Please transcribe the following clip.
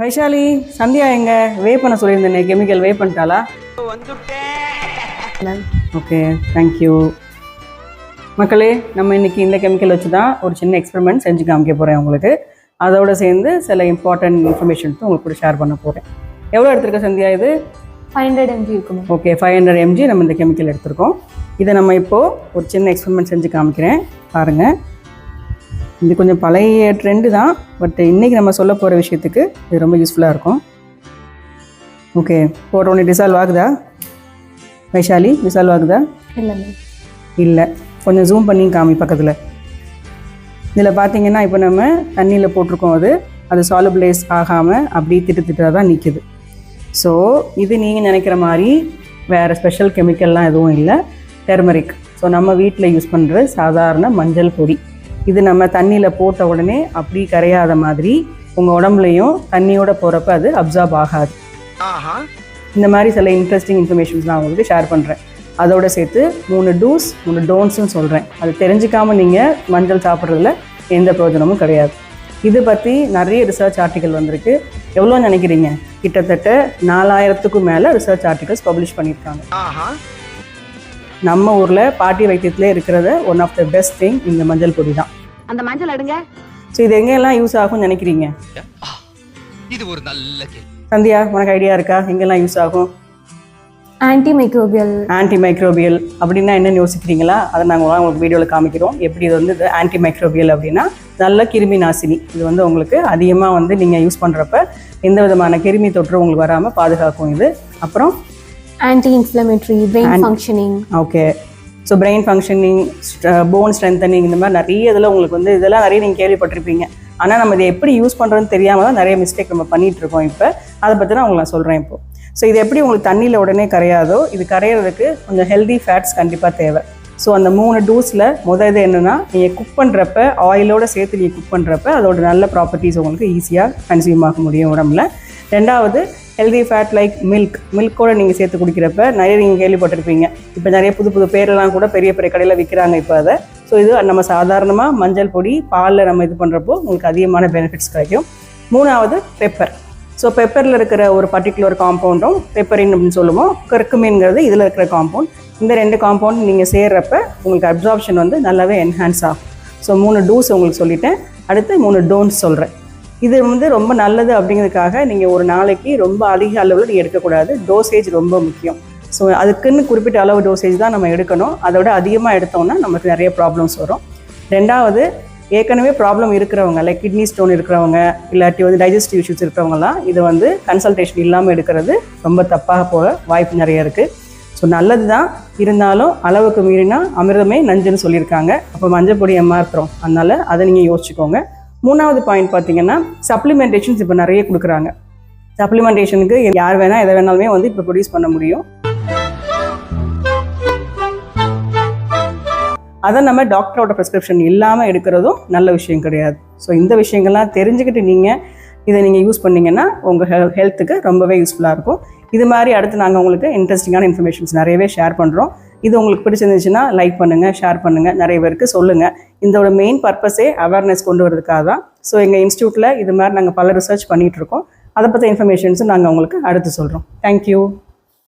வைஷாலி சந்தியா எங்க? வே பண்ண சொல்லியிருந்தேனே கெமிக்கல் வே பண்ணிட்டாளா? ஓகே தேங்க்யூ மக்களே நம்ம இன்னைக்கு இந்த கெமிக்கல் வச்சு தான் ஒரு சின்ன எக்ஸ்பெரிமெண்ட் செஞ்சு காமிக்க போகிறேன் உங்களுக்கு. அதோட சேர்ந்து சில இம்பார்ட்டன்ட் இன்ஃபர்மேஷன்ஸ் உங்களுக்கு கூட ஷேர் பண்ண போகிறேன் எவ்வளோ எடுத்திருக்க சந்தியா இது? ஃபைவ் ஹண்ட்ரட் எம்ஜி இருக்கும். ஓகே ஃபைவ் ஹண்ட்ரட் எம்ஜி நம்ம இந்த கெமிக்கல் எடுத்திருக்கோம். இதை நம்ம இப்போது ஒரு சின்ன எக்ஸ்பெரிமெண்ட் செஞ்சு காமிக்கிறேன். பாருங்கள் இது கொஞ்சம் பழைய ட்ரெண்டு தான் பட் இன்றைக்கி நம்ம சொல்ல போகிற விஷயத்துக்கு இது ரொம்ப யூஸ்ஃபுல்லாக இருக்கும். ஓகே போட்ட உடனே டிசால்வ் ஆகுதா? வைஷாலி டிசால்வ் ஆகுதா? இல்லை இல்லை. கொஞ்சம் ஜூம் பண்ணி காமி பக்கத்தில். இதில் பார்த்தீங்கன்னா இப்போ நம்ம தண்ணியில் போட்டிருக்கோம் அது. அது சாலுபிளைஸ் ஆகாமல் அப்படி திட்டு திட்டாக தான் நிற்குது ஸோ இது நீங்கள் நினைக்கிற மாதிரி வேறு ஸ்பெஷல் கெமிக்கல்லாம் எதுவும் இல்லை. டெர்மரிக் ஸோ நம்ம வீட்டில் யூஸ் பண்ணுற சாதாரண மஞ்சள் பொடி. இது நம்ம தண்ணியில் போட்ட உடனே அப்படி கரையாத மாதிரி உங்கள் உடம்புலையும் தண்ணியோட போகிறப்ப அது அப்சார்ப் ஆகாது. இந்த மாதிரி சில இன்ட்ரெஸ்டிங் இன்ஃபர்மேஷன்ஸ் நான் உங்களுக்கு ஷேர் பண்ணுறேன் அதோட சேர்த்து மூணு டூஸ் மூணு டோன்ட்ஸும் சொல்கிறேன் அது தெரிஞ்சுக்காம நீங்கள் மஞ்சள் சாப்பிட்றதுல எந்த பிரயோஜனமும் கிடையாது. இது பற்றி நிறைய ரிசர்ச் ஆர்டிக்கல் வந்திருக்கு. எவ்வளோ நினைக்கிறீங்க? கிட்டத்தட்ட நாலாயிரத்துக்கும் மேலே ரிசர்ச் ஆர்டிகல்ஸ் பப்ளிஷ் பண்ணியிருக்காங்க. நம்ம ஊரில் பாட்டி வைத்தியத்திலே இருக்கிறத one of the best thing இந்த மஞ்சள் பொடி தான். அந்த மஞ்சள் எடுங்க. ஸோ இது எங்கெல்லாம் யூஸ் ஆகும்னு நினைக்கிறீங்க? இது ஒரு நல்ல சந்தியா உனக்கு ஐடியா இருக்கா? எங்கெல்லாம் யூஸ் ஆகும்? ஆன்டி மைக்ரோபியல் ஆன்டி மைக்ரோபியல் அப்படின்னா என்னன்னு யோசிக்கிறீங்களா? அதை நாங்கள் உங்களுக்கு வீடியோவில் காமிக்கிறோம். எப்படி இது வந்து ஆன்டி மைக்ரோபியல் அப்படின்னா நல்ல கிருமி நாசினி. இது வந்து உங்களுக்கு அதிகமாக வந்து நீங்கள் யூஸ் பண்ணுறப்ப எந்த விதமான கிருமி தொற்று உங்களுக்கு வராமல் பாதுகாக்கும் இது. அப்புறம் anti inflammatory brain functioning okay so brain functioning bone strengthening இந்த மாதிரி நிறைய இதில் உங்களுக்கு வந்து இதெல்லாம் நிறைய நீங்கள் கேள்விப்பட்டிருப்பீங்க. ஆனால் நம்ம இதை எப்படி யூஸ் பண்ணுறதுன்னு தெரியாமல் தான் நிறைய மிஸ்டேக் நம்ம பண்ணிட்டு இருக்கோம் இப்போ. அதை பற்றி நான் உங்களுக்கு நான் சொல்கிறேன் இப்போ. ஸோ இது எப்படி உங்களுக்கு தண்ணியில் உடனே கரையாதோ இது கரையிறதுக்கு கொஞ்சம் ஹெல்தி ஃபேட்ஸ் கண்டிப்பாக தேவை. ஸோ அந்த மூணு டூஸில் முத இது என்னென்னா நீங்கள் குக் பண்ணுறப்ப ஆயிலோட சேர்த்து நீங்கள் குக் பண்ணுறப்ப அதோட நல்ல ப்ராப்பர்ட்டிஸ் உங்களுக்கு ஈஸியாக கன்சியூம் ஆக முடியும் உடம்புல. ரெண்டாவது healthy fat like milk milk கூட நீங்கள் சேர்த்து குடிக்கிறப்ப நிறைய நீங்கள் கேள்விப்பட்டிருப்பீங்க. இப்போ நிறைய புது புது பேரெல்லாம் கூட பெரிய பெரிய கடையில் விற்கிறாங்க இப்போ அதை. ஸோ இது நம்ம சாதாரணமாக மஞ்சள் பொடி பாலில் நம்ம இது பண்ணுறப்போ உங்களுக்கு அதிகமான பெனிஃபிட்ஸ் கிடைக்கும். மூணாவது பெப்பர் ஸோ பெப்பரில் இருக்கிற ஒரு பர்டிகுலர் காம்பவுண்டும் பெப்பரின் அப்படின்னு சொல்லுவோம். கருக்குமீன்கிறது இதில் இருக்கிற காம்பவுண்ட் இந்த ரெண்டு காம்பவுண்ட் நீங்கள் சேர்றப்ப உங்களுக்கு அப்சார்ப்ஷன் வந்து நல்லாவே என்ஹான்ஸ் ஆகும். ஸோ மூணு டூஸ் உங்களுக்கு சொல்லிட்டேன். அடுத்து மூணு டோன்ஸ் சொல்கிறேன் இது வந்து ரொம்ப நல்லது அப்படிங்கிறதுக்காக நீங்கள் ஒரு நாளைக்கு ரொம்ப அதிக அளவில் நீங்கள் எடுக்கக்கூடாது. டோசேஜ் ரொம்ப முக்கியம். ஸோ அதுக்குன்னு குறிப்பிட்ட அளவு டோசேஜ் தான் நம்ம எடுக்கணும். அதோட அதிகமாக எடுத்தோம்னா நமக்கு நிறைய ப்ராப்ளம்ஸ் வரும். ரெண்டாவது ஏற்கனவே ப்ராப்ளம் இருக்கிறவங்க லைக் கிட்னி ஸ்டோன் இருக்கிறவங்க இல்லாட்டி வந்து டைஜஸ்டிவ் இஷ்யூஸ் இருக்கிறவங்கலாம் இது வந்து கன்சல்டேஷன் இல்லாமல் எடுக்கிறது ரொம்ப தப்பாக போக வாய்ப்பு நிறைய இருக்குது ஸோ நல்லது தான் இருந்தாலும் அளவுக்கு மீறினா அமிர்தமே நஞ்சுன்னு சொல்லியிருக்காங்க. அப்போ மஞ்சள் பொடி ஏமாத்துறோம் அதனால் அதை நீங்கள் யோசிச்சுக்கோங்க. மூணாவது பாயிண்ட் பார்த்தீங்கன்னா சப்ளிமெண்டேஷன்ஸ் இப்போ நிறைய கொடுக்குறாங்க. சப்ளிமெண்டேஷனுக்கு யார் வேணால் எதை வேணாலுமே வந்து இப்போ ப்ரொடியூஸ் பண்ண முடியும். அதை நம்ம டாக்டரோட ப்ரிஸ்கிரிப்ஷன் இல்லாமல் எடுக்கிறதும் நல்ல விஷயம் கிடையாது. ஸோ இந்த விஷயங்கள்லாம் தெரிஞ்சுக்கிட்டு நீங்கள் இதை நீங்கள் யூஸ் பண்ணீங்கன்னா உங்கள் ஹெல் ஹெல்த்துக்கு ரொம்பவே யூஸ்ஃபுல்லாக இருக்கும். இது மாதிரி அடுத்து நாங்கள் உங்களுக்கு இன்ட்ரெஸ்டிங்கான இன்ஃபர்மேஷன்ஸ் நிறையவே ஷேர் பண்ணுறோம் இது உங்களுக்கு பிடிச்சிருந்துச்சுன்னா லைக் பண்ணுங்கள் ஷேர் பண்ணுங்கள் நிறைய பேருக்கு சொல்லுங்கள் இதோட மெயின் பர்பஸே அவேர்னஸ் கொண்டு வரதுக்காக தான். ஸோ எங்கள் இன்ஸ்டியூட்டில் இது மாதிரி நாங்கள் பல ரிசர்ச் பண்ணிகிட்ருக்கோம் அதை பற்றி இன்ஃபர்மேஷன்ஸும் நாங்கள் உங்களுக்கு அடுத்து சொல்கிறோம் தேங்க்யூ